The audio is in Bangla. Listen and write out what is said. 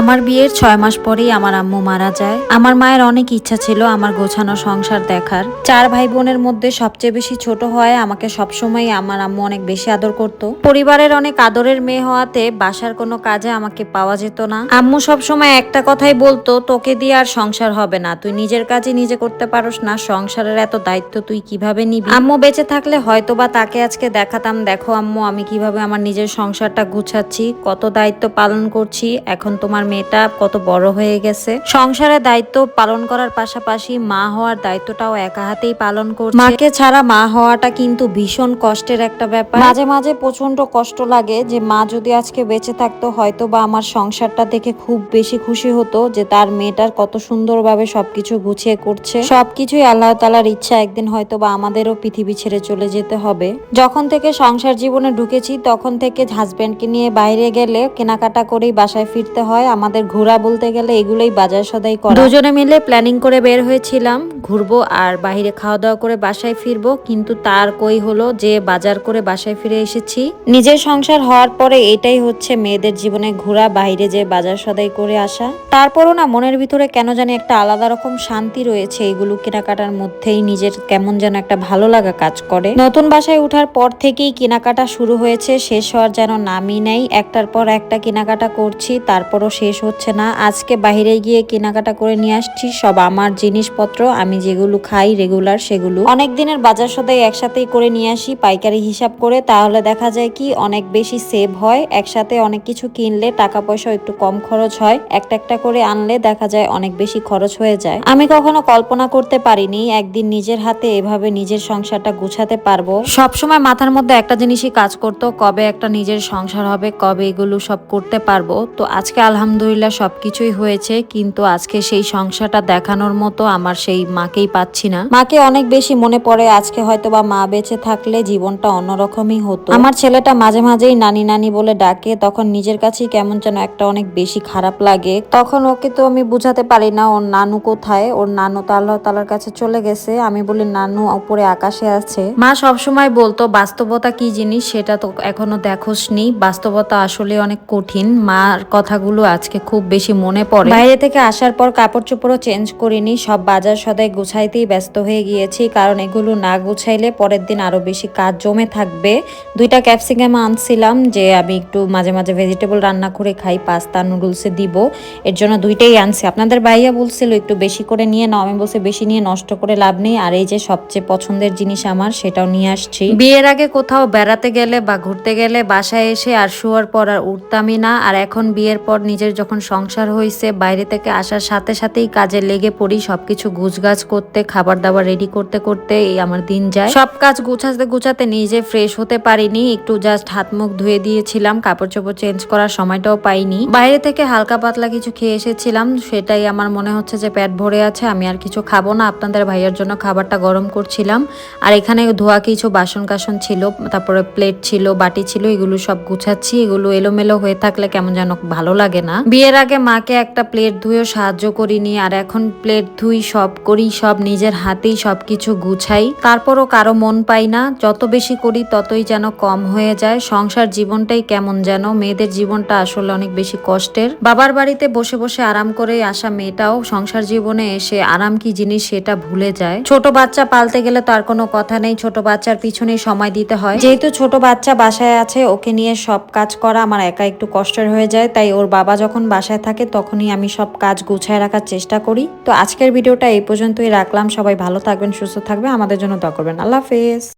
আমার বিয়ের ছয় মাস পরেই আমার আম্মু মারা যায়। আমার মায়ের অনেক ইচ্ছা ছিল আমার গোছানো সংসার দেখার। চার ভাই বোনের মধ্যে সবচেয়ে বেশি ছোট হয় আমাকে সবসময় আমার আম্মু অনেক বেশি আদর করত। পরিবারের অনেক আদরের মেয়ে হওয়াতে বাসার কোনো কাজে আমাকে পাওয়া যেত না। আম্মু সবসময় একটা কথাই বলতো, তোকে দিয়ে আর সংসার হবে না। তুই নিজের কাজই নিজে করতে পারোস না। সংসারের এত দায়িত্ব তুই কীভাবে নিবি? আম্মু বেঁচে থাকলে হয়তো বা তাকে আজকে দেখাতাম, দেখো আম্মু, আমি কীভাবে আমার নিজের সংসারটা গুছাচ্ছি, কত দায়িত্ব পালন করছি, এখন তোমার মেয়েটা কত বড় হয়ে গেছে। সংসারের দায়িত্ব পালন করার পাশাপাশি মা হওয়ার দায়িত্বটাও একা হাতেই পালন করছে। মাকে ছাড়া মা হওয়াটা কিন্তু ভীষণ কষ্টের একটা ব্যাপার। মাঝে মাঝে প্রচণ্ড কষ্ট লাগে যে মা যদি আজকে বেঁচে থাকতো হয়তো বা আমার সংসারটা দেখে খুব বেশি খুশি হতো যে তার মেয়েটার কত সুন্দরভাবে সবকিছু গুছিয়ে করছে। সবকিছুই আল্লাহ তালার ইচ্ছা একদিন হয়তো বা আমাদেরও পৃথিবী ছেড়ে চলে যেতে হবে। যখন থেকে সংসার জীবনে ঢুকেছি তখন থেকে হাজব্যান্ডকে নিয়ে বাইরে গেলে কেনাকাটা করেই বাসায় ফিরতে হয়। আমাদের ঘোরা বলতে গেলে এগুলোই বাজার সদাই করা। দুজনে মিলে প্ল্যানিং করে বের হয়েছিলাম, ঘুরবো আর বাইরে খাওয়া দাওয়া করে বাসায় ফিরবো, কিন্তু তার কই হলো যে বাজার করে বাসায় ফিরে এসেছি। নিজের সংসার হওয়ার পরে এটাই হচ্ছে মেয়েদের জীবনে ঘোরা বাইরে যে বাজার সদাই করে আসা। তারপরও না মনের ভিতরে কেন জানি একটা আলাদা রকম শান্তি রয়েছে, এগুলো কেনাকাটার মধ্যেই নিজের কেমন যেন একটা ভালো লাগা কাজ করে। নতুন বাসায় ওঠার পর থেকেই কেনাকাটা শুরু হয়েছে, শেষ হওয়ার যেন নামই নেই, একটার পর একটা কেনাকাটা করছি, তারপরও শেষ হচ্ছে না। আজকে বাইরে গিয়ে কেনাকাটা করে নিয়ে আসছি সব আমার জিনিসপত্র। আমি যেগুলো খাই রেগুলার সেগুলো। অনেক দিনের বাজার সদাই একসাথেই করে নিয়ে আসি, পাইকারি হিসাব করে। তাহলে দেখা যায় কি অনেক বেশি সেভ হয়। একসাথে অনেক কিছু কিনলে টাকা পয়সা একটু কম খরচ হয়। একটা একটা করে আনলে দেখা যায় অনেক বেশি খরচ হয়ে যায়। আমি কখনো কল্পনা করতে পারিনি একদিন নিজের হাতে এভাবে নিজের সংসারটা গুছাতে পারব। সবসময় মাথার মধ্যে একটা জিনিসই কাজ করতো, কবে একটা নিজের সংসার হবে, কবে এগুলো সব করতে পারব। তো আজকে সবকিছুই হয়েছে কিন্তু আজকে সেই সংসারটা দেখানোর মতো আমার সেই মাকেই পাচ্ছি না। মাকে অনেক বেশি মনে পড়ে আজকে হয়তো বা মা বেঁচে থাকলে জীবনটা অন্যরকমই হতো। আমার ছেলেটা মাঝে মাঝেই নানি নানি বলে ডাকে তখন নিজের কাছেই কেমন যেন একটা অনেক বেশি খারাপ লাগে। তখন ওকে তো আমি বুঝাতে পারি না ওর নানু কোথায়? ওর নানু তো আল্লাহ তালার কাছে চলে গেছে। আমি বলি নানু উপরে আকাশে আছে। মা সবসময় বলতো বাস্তবতা কি জিনিস সেটা তো এখনও দেখোসনি। বাস্তবতা আসলে অনেক কঠিন। মার কথাগুলো আজকে খুব বেশি মনে পড়ে। বাইরে থেকে আসার পর কাপড় চোপড়ও চেঞ্জ করিনি সব বাজার সদাই গুছাইতেই ব্যস্ত হয়ে গিয়েছি কারণ এগুলো না গুছাইলে পরের দিন আরও বেশি কাজ জমে থাকবে। দুইটা ক্যাপসিকাম আনছিলাম যে আমি একটু মাঝে মাঝে ভেজিটেবল রান্না করে খাই পাস্তা নুডলসে দিব এর জন্য দুইটাই আনছি। আপনাদের ভাইয়া বলছিল একটু বেশি করে নিয়ে নাও আমি বলছি বেশি নিয়ে নষ্ট করে লাভ নেই আর এই যে সবচেয়ে পছন্দের জিনিস আমার সেটাও নিয়ে আসছি। বিয়ের আগে কোথাও বেড়াতে গেলে বা ঘুরতে গেলে বাসায় এসে আর শোয়ার পর আর উঠতামই না আর এখন বিয়ের পর নিজের যখন সংসার হয়েছে বাইরে থেকে আসার সাথে সাথেই কাজে লেগে পড়ি, সবকিছু গুছগাছ করতে খাবার দাবার রেডি করতে করতে এই আমার দিন যায়। সব কাজ গুছাতে গুছাতে নিজে ফ্রেশ হতে পারিনি, একটু জাস্ট হাত মুখ ধুয়ে দিয়েছিলাম কাপড় চোপড় চেঞ্জ করার সময়টাও পাইনি। বাইরে থেকে হালকা পাতলা কিছু খেয়ে এসেছিলাম, সেটাই আমার মনে হচ্ছে যে পেট ভরে আছে, আমি আর কিছু খাব না, আপনাদের ভাইয়ের জন্য খাবারটা গরম করছিলাম। আর এখানে ধোয়া কিছু বাসন কাসন ছিল, তারপরে প্লেট ছিল, বাটি ছিল, এগুলো সব গুছাচ্ছি, এগুলো এলোমেলো হয়ে থাকলে কেমন যেন ভালো লাগে। না। বিয়ের আগে মাকে একটা প্লেট ধুয়েও সাহায্য করিনি আর এখন প্লেট ধুই, সব করি, সব নিজের হাতেই সবকিছু গুছাই। তারপরও কারও মন পাই না, যত বেশি করি ততই যেন কম হয়ে যায়। সংসার জীবনটাই কেমন যেন, মেয়েদের জীবনটা আসলে অনেক বেশি কষ্টের। বাবার বাড়িতে বসে বসে আরাম করে আসা মেয়েটাও সংসার জীবনে এসে আরাম কি জিনিস সেটা ভুলে যায়। ছোট বাচ্চা পালতে গেলে তার কোনো কথা নেই, ছোট বাচ্চার পিছনেই সময় দিতে হয়। যেহেতু ছোট বাচ্চা বাসায় আছে, ওকে নিয়ে সব কাজ করা আমার একা একটু কষ্টের হয়ে যায়, তাই ওর বাবা যখন বাসায় থাকে তখনই আমি সব কাজ গুছায় রাখার চেষ্টা করি। তো আজকের ভিডিওটা এই পর্যন্তই রাখলাম। সবাই ভালো থাকবেন, সুস্থ থাকবে আমাদের জন্য দোয়া করবেন। আল্লাহ হাফেজ।